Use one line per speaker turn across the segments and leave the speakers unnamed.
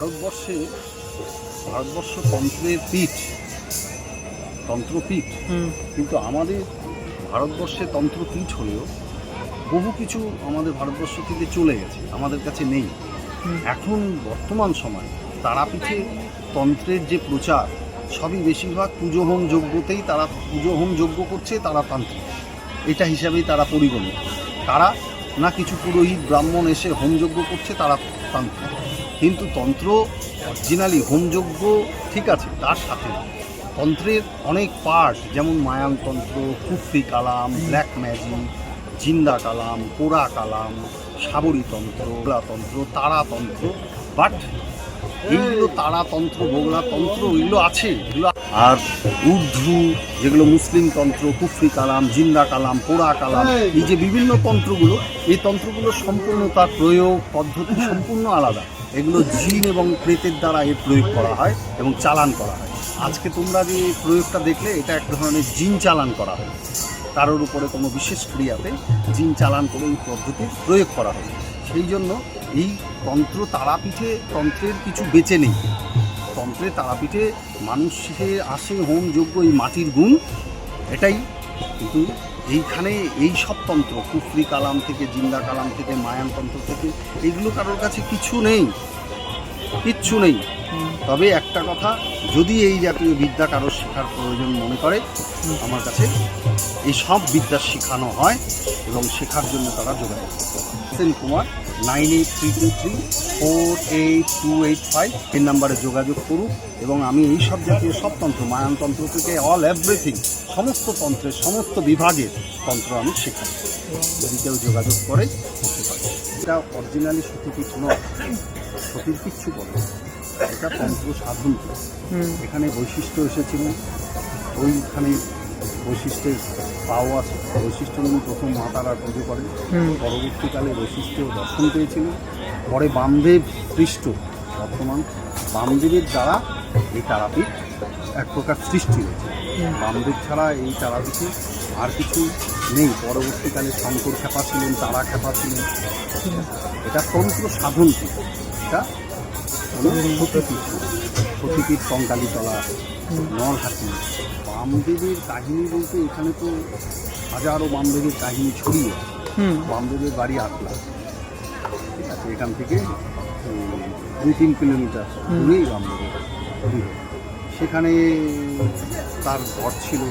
ভারতবর্ষে ভারতবর্ষ তন্ত্রের পীঠ তন্ত্রপীঠ। কিন্তু আমাদের ভারতবর্ষে তন্ত্রপীঠ হলেও বহু কিছু আমাদের ভারতবর্ষ থেকে চলে গেছে আমাদের কাছে নেই। এখন বর্তমান সময় তারাপীঠে তন্ত্রের যে প্রচার সবই বেশিরভাগ পুজো হোম যজ্ঞতেই তারা পুজো হোম যজ্ঞ করছে তারা তান্ত্রিক। এটা হিসাবেই তারা পরিগণিত। তারা না কিছু পুরোহিত ব্রাহ্মণ এসে হোম হোমযজ্ঞ করছে তারা তান্ত্রিক। কিন্তু তন্ত্র অরিজিনালি হোমযজ্ঞ, ঠিক আছে, তার সাথে তন্ত্রের অনেক পার্ট যেমন মায়াং তন্ত্র, কুফরি কালাম ব্ল্যাক ম্যাজিক জিন্দা কালাম কোরা কালাম, সাবরী তন্ত্র তন্ত্র তারাতন্ত্র বাট এইগুলো তারাতন্ত্র তন্ত্র এগুলো আছে, এগুলো আর উর্দু, যেগুলো মুসলিম তন্ত্র, কুফরি কালাম, জিন্দা কালাম, পোড়া কালাম, এই যে বিভিন্ন তন্ত্রগুলো, এই তন্ত্রগুলো সম্পূর্ণ তার প্রয়োগ, পদ্ধতি সম্পূর্ণ আলাদা। এগুলো জিন এবং প্রেতের দ্বারা এর প্রয়োগ করা হয় এবং চালান করা হয়। আজকে তোমরা যে প্রয়োগটা দেখলে, এটা এক ধরনের জিন চালান করা হয়। কারোর উপরে কোনো বিশেষ ক্রিয়াতে জিন চালান করে এই পদ্ধতি প্রয়োগ করা হয়। সেই জন্য এই তন্ত্র তারাপীঠে তন্ত্রের কিছু বেঁচে নেই। তন্ত্রে তারাপীঠে মানুষ শিখে আসে, হোম যোগ্য এই মাটির গুণ, এটাই। কিন্তু এইখানে এই সব তন্ত্র, কুফরি কালাম থেকে, জিন্দা কালাম থেকে মায়ান তন্ত্র থেকে, এগুলো কারোর কাছে কিছু নেই। কিচ্ছু নেই। তবে একটা কথা, যদি এই জাতীয় বিদ্যা কারোর শেখার প্রয়োজন মনে করে, আমার কাছে এই সব বিদ্যা শেখানো হয় এবং শেখার জন্য তারা যোগাযোগ করতে পারে। Sen Kumar nine eight three two three four eight two eight five এই নাম্বারে যোগাযোগ করুক এবং আমি এই সব জাতীয় সব তন্ত্র মায়ানতন্ত্র থেকে অল এভরিথিং সমস্ত তন্ত্রের সমস্ত বিভাগের তন্ত্র আমি শেখাই। যদি কেউ যোগাযোগ করে করতে পারে। এটা অরিজিনালি সতীপীঠ নয় সতীর কিচ্ছু বলে। এটা তন্ত্র সাধন। এখানে বৈশিষ্ট্য এসেছিল। ওইখানে বৈশিষ্ট্যের পাও আছে। বৈশিষ্ট্য উনি প্রথম মা তারা পুজো করেন। পরবর্তীকালে বৈশিষ্ট্য দর্শন পেয়েছিল পরে বামদেব সৃষ্ট বর্তমান বামদেবের দ্বারা এই তারাপীঠ এক প্রকার সৃষ্টি হয়েছে। বামদেব ছাড়া এই তারাপীঠে আর কিছু নেই। পরবর্তীকালে শঙ্কর খ্যাপা ছিলেন তারা খ্যাপা ছিলেন। এটা তন্ত্র সাধন এটা হলো সতীপীঠ। সতীপীঠ কঙ্কালীতলা নরহাটি বামদেবের কাহিনী বলতে এখানে তো হাজারো বামদেবের কাহিনী ছড়িয়ে। বামদেবের বাড়ি আটলা। ঠিক আছে এখান থেকে দুই তিন কিলোমিটার দূরেই বামদেবের বাড়ি। সেখানে তার ঘর ছিল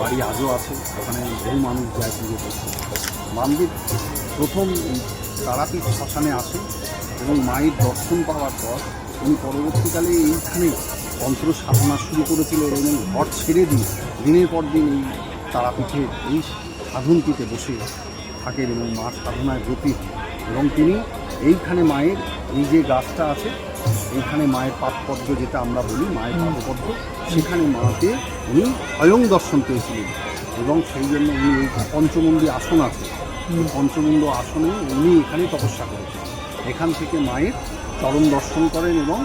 বাড়ি আজও আছে। ওখানে বহু মানুষ যায় পুজো করতে। বামদেব প্রথম তারাপীঠ শ্মশানে আসে এবং মায়ের দর্শন পাওয়ার পর উনি পরবর্তীকালে এইখানে তন্ত্র সাধনা শুরু করেছিলেন এবং ঘর ছেড়ে দিয়ে দিনের পর দিন এই তারাপীঠে এই সাধনটিতে বসে থাকেন এবং মা সাধনায় হন। এবং তিনি এইখানে মায়ের এই যে গাছটা আছে, এইখানে মায়ের পাদপদ্ম যেটা আমরা বলি, মায়ের পাদপদ্ম, সেখানে মাকে উনি স্বয়ং দর্শন পেয়েছিলেন এবং সেই জন্য উনি এই পঞ্চমন্ডি আসন আছে। এই পঞ্চমুণ্ড আসনে উনি এখানে তপস্যা করেছেন। এখান থেকে মায়ের চরণ দর্শন করেন এবং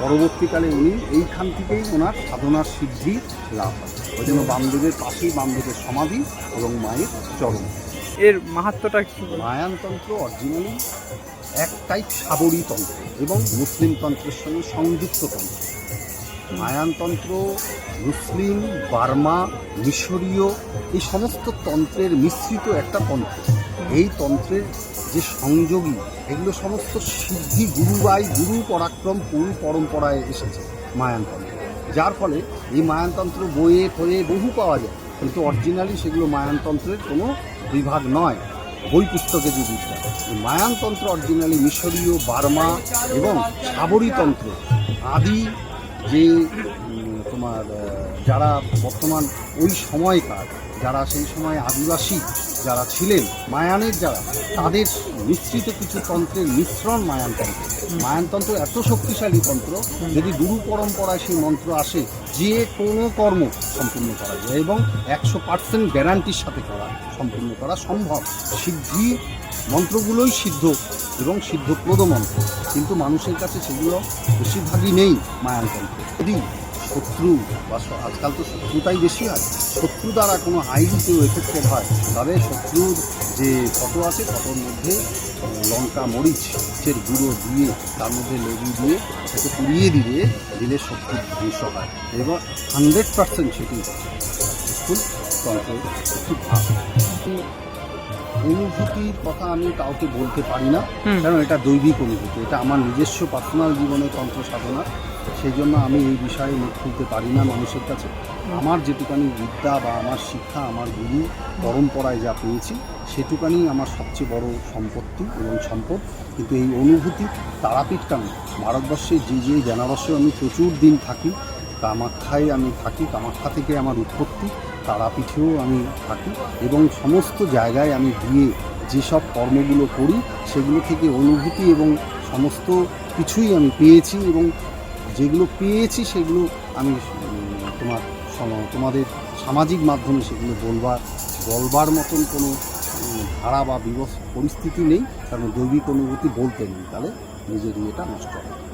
পরবর্তীকালে উনি এইখান থেকেই ওনার সাধনার সিদ্ধি লাভ হয় ওই জন্য বামদেবের পাশেই বামদেবের সমাধি এবং মায়ের চরণ।
এর মাহাত্মটা কি?
মায়ানতন্ত্র অরিজিনালি একটাই সাবরী তন্ত্র এবং মুসলিম তন্ত্রের সঙ্গে সংযুক্ত তন্ত্র। মায়ানতন্ত্র মুসলিম বার্মা মিশরীয় এই সমস্ত তন্ত্রের মিশ্রিত একটা তন্ত্র। এই তন্ত্রের যে সংযোগী, এগুলো সমস্ত সিদ্ধি গুরুবাই গুরু পরাক্রম পুরু পরম্পরায় এসেছে মায়ানতন্ত্র। যার ফলে এই মায়ানতন্ত্র বইয়ে ফয়ে বহু পাওয়া যায়। কিন্তু অরিজিনালি সেগুলো মায়ানতন্ত্রের কোনো বিভাগ নয়। বই পুস্তকে যে বিদ্যা মায়ানতন্ত্র অরিজিনালি মিশরীয়, বার্মা এবং সাবরী তন্ত্র আদি যে তোমার যারা বর্তমান ওই সময়কার, যারা সেই সময় আদিবাসী যারা ছিলেন মায়ানের যারা, তাদের মিশ্রিত কিছু তন্ত্রের মিশ্রণ মায়ানতন্ত্র। মায়ানতন্ত্র এত শক্তিশালী তন্ত্র, যদি গুরু পরম্পরায় সেই মন্ত্র আসে, যে কোনো কর্ম সম্পূর্ণ করা যায় এবং একশো পার্সেন্ট গ্যারান্টির সাথে করা, সম্পূর্ণ করা সম্ভব। সিদ্ধি মন্ত্রগুলোই সিদ্ধ এবং সিদ্ধপ্রদ মন্ত্র। কিন্তু মানুষের কাছে সেগুলো বেশিরভাগই নেই মায়ানতন্ত্র। যদি শত্রু বা আজকাল তো শত্রুতাই বেশি হয়। শত্রু দ্বারা কোনো হাইলি কেউ এফেক্টেড হয়। তবে শত্রুর যে ফটো আছে, ফটোর মধ্যে লঙ্কা মরিচের গুঁড়ো দিয়ে, তার মধ্যে লেবু দিয়ে, সেটাকে পুড়িয়ে দিলে দিলে শত্রুর ধ্বংস হয়। এবং হান্ড্রেড পার্সেন্ট সেটি ফুল তন্ত্রের একটি ভাগ অনুভূতির কথা আমি কাউকে বলতে পারি না। কারণ এটা দৈবিক অনুভূতি এটা আমার নিজস্ব পার্সোনাল জীবনে তন্ত্র সাধনা সেই জন্য আমি এই বিষয়ে মুখ খুলতে পারি না মানুষের কাছে। আমার যেটুকানি বিদ্যা বা আমার শিক্ষা আমার গুরু পরম্পরায় যা পেয়েছি সেটুকানি আমার সবচেয়ে বড় সম্পত্তি এবং সম্পদ। কিন্তু এই অনুভূতি তারাপীঠ কেন ভারতবর্ষে যে যে বেনারসে আমি প্রচুর দিন থাকি কামাখ্যায় আমি থাকি কামাখ্যা থেকে আমার উৎপত্তি। তারাপীঠেও আমি থাকি এবং সমস্ত জায়গায় আমি গিয়ে যেসব কর্মগুলো করি, সেগুলো থেকে অনুভূতি এবং সমস্ত কিছুই আমি পেয়েছি এবং যেগুলো পেয়েছি, সেগুলো আমি তোমার তোমাদের সামাজিক মাধ্যমে সেগুলো বলবার বলবার মতন কোনো ধারা বা বিবস, পরিস্থিতি নেই, কারণ দৈবিক অনুভূতি বলতে নেই, তাহলে নিজের ইয়েটা নষ্ট হয়